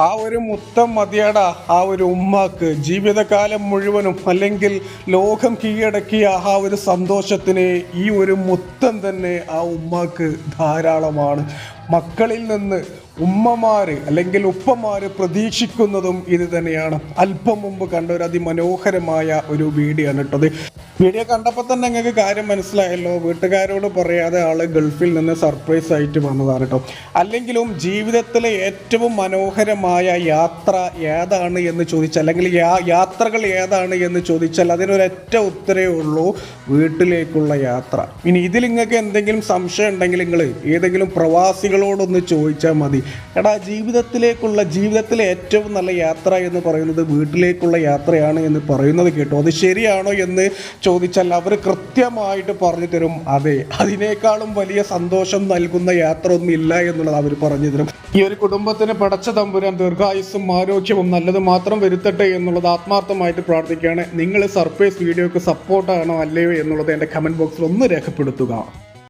ആ ഒരു മുത്തം മതിയട. ആ ഒരു ഉമ്മാക്ക് ജീവിതകാലം മുഴുവനും അല്ലെങ്കിൽ ലോകം കീഴടക്കിയ ആ ഒരു സന്തോഷത്തിന് ഈ ഒരു മുത്തം തന്നെ ആ ഉമ്മാക്ക് ധാരാളമാണ്. മക്കളിൽ നിന്ന് ഉമ്മമാര് അല്ലെങ്കിൽ ഉപ്പമാര് പ്രതീക്ഷിക്കുന്നതും ഇത് തന്നെയാണ്. അല്പം മുമ്പ് കണ്ട ഒരു അതിമനോഹരമായ ഒരു വീഡിയോ ആണ് കേട്ടത്. വീഡിയോ കണ്ടപ്പോൾ തന്നെ നിങ്ങൾക്ക് കാര്യം മനസ്സിലായല്ലോ. വീട്ടുകാരോട് പറയാതെ ആൾ ഗൾഫിൽ നിന്ന് സർപ്രൈസ് ആയിട്ട് വന്നതാണ് കേട്ടോ. അല്ലെങ്കിലും ജീവിതത്തിലെ ഏറ്റവും മനോഹരമായ യാത്ര ഏതാണ് എന്ന് ചോദിച്ചാൽ അല്ലെങ്കിൽ യാത്രകൾ ഏതാണ് എന്ന് ചോദിച്ചാൽ അതിനൊരൊറ്റ ഉത്തരേ ഉള്ളൂ വീട്ടിലേക്കുള്ള യാത്ര. ഇനി ഇതിൽ നിങ്ങൾക്ക് എന്തെങ്കിലും സംശയം ഉണ്ടെങ്കിൽ നിങ്ങൾ ഏതെങ്കിലും പ്രവാസികളോടൊന്ന് ചോദിച്ചാൽ മതി. എടാ ജീവിതത്തിലേക്കുള്ള ജീവിതത്തിലെ ഏറ്റവും നല്ല യാത്ര എന്ന് പറയുന്നത് വീട്ടിലേക്കുള്ള യാത്രയാണ് എന്ന് പറയുന്നത് കേട്ടോ. അത് ശരിയാണോ എന്ന് ചോദിച്ചാൽ അവർ കൃത്യമായിട്ട് പറഞ്ഞു തരും. അതെ അതിനേക്കാളും വലിയ സന്തോഷം നൽകുന്ന യാത്ര ഒന്നും ഇല്ല എന്നുള്ളത് അവർ പറഞ്ഞു തരും. ഈ ഒരു കുടുംബത്തിന് പടച്ച തമ്പുരാൻ ദീർഘായുസ്സും ആരോഗ്യവും നല്ലത് മാത്രം വരുത്തട്ടെ എന്നുള്ളത് ആത്മാർത്ഥമായിട്ട് പ്രാർത്ഥിക്കുകയാണ്. നിങ്ങൾ സർപ്രൈസ് വീഡിയോക്ക് സപ്പോർട്ടാണോ അല്ലയോ എന്നുള്ളത് എന്റെ കമന്റ് ബോക്സിൽ ഒന്ന് രേഖപ്പെടുത്തുക.